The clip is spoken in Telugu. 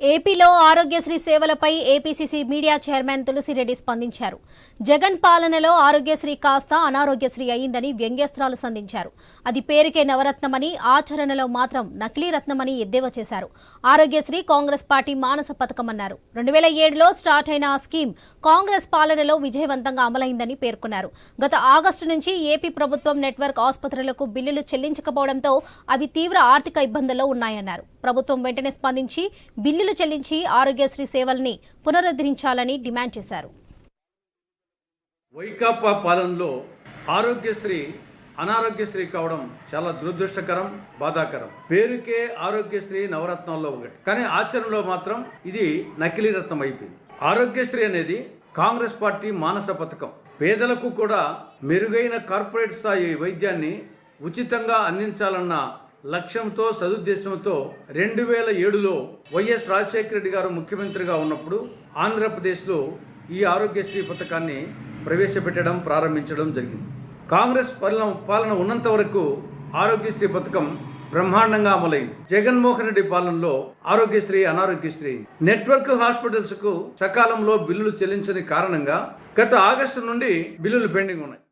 ఏపీలో ఆరోగ్యశ్రీ సేవలపై ఏపీసీసీ మీడియా చైర్మన్ తులసిరెడ్డి స్పందించారు. జగన్ పాలనలో ఆరోగ్యశ్రీ కాస్త అనారోగ్యశ్రీ అయిందని వ్యంగ్యస్త్రాలు సంధించారు. అది పేరుకే నవరత్నమని ఆచరణలో మాత్రం నకిలీ రత్నమని ఎద్దేవా చేశారు. ఆరోగ్యశ్రీ కాంగ్రెస్ పార్టీ మానస పథకమన్నారు. రెండు వేల ఏడులో స్టార్ట్ అయిన ఆ స్కీమ్ కాంగ్రెస్ పాలనలో విజయవంతంగా అమలైందని పేర్కొన్నారు. గత ఆగస్టు నుంచి ఏపీ ప్రభుత్వం నెట్వర్క్ ఆసుపత్రులకు బిల్లులు చెల్లించకపోవడంతో అవి తీవ్ర ఆర్థిక ఇబ్బందుల్లో ఉన్నాయన్నారు. ప్రభుత్వం వెంటనే స్పందించి బిల్లు బిల్లులు చెల్లించి ఆరోగ్యశ్రీ సేవల్ని పునరుద్ధరించాలని డిమాండ్ చేశారు. వైకాపా పాలనలో ఆరోగ్యశ్రీ అనారోగ్యశ్రీ కావడం చాలా దురదృష్టకరం బాధాకరం. పేరుకే ఆరోగ్యశ్రీ నవరత్నాల్లో ఒకటి. కానీ ఆచరణలో మాత్రం ఇది నకిలీ రత్నం అయిపోయింది. ఆరోగ్యశ్రీ అనేది కాంగ్రెస్ పార్టీ మానస పథకం. పేదలకు కూడా మెరుగైన కార్పొరేట్ స్థాయి వైద్యాన్ని ఉచితంగా అందించాలన్న లక్ష్యంతో సదుద్దేశంతో రెండు వేల ఏడులో వైఎస్ రాజశేఖర రెడ్డి గారు ముఖ్యమంత్రిగా ఉన్నప్పుడు ఆంధ్రప్రదేశ్లో ఈ ఆరోగ్యశ్రీ పథకాన్ని ప్రవేశపెట్టడం ప్రారంభించడం జరిగింది. కాంగ్రెస్ పాలన పాలన ఉన్నంత వరకు ఆరోగ్యశ్రీ పథకం బ్రహ్మాండంగా అమలైంది. జగన్మోహన్ రెడ్డి పాలనలో ఆరోగ్యశ్రీ అనారోగ్యశ్రీ నెట్వర్క్ హాస్పిటల్స్కు సకాలంలో బిల్లులు చెల్లించని కారణంగా గత ఆగస్టు నుండి బిల్లులు పెండింగ్ ఉన్నాయి.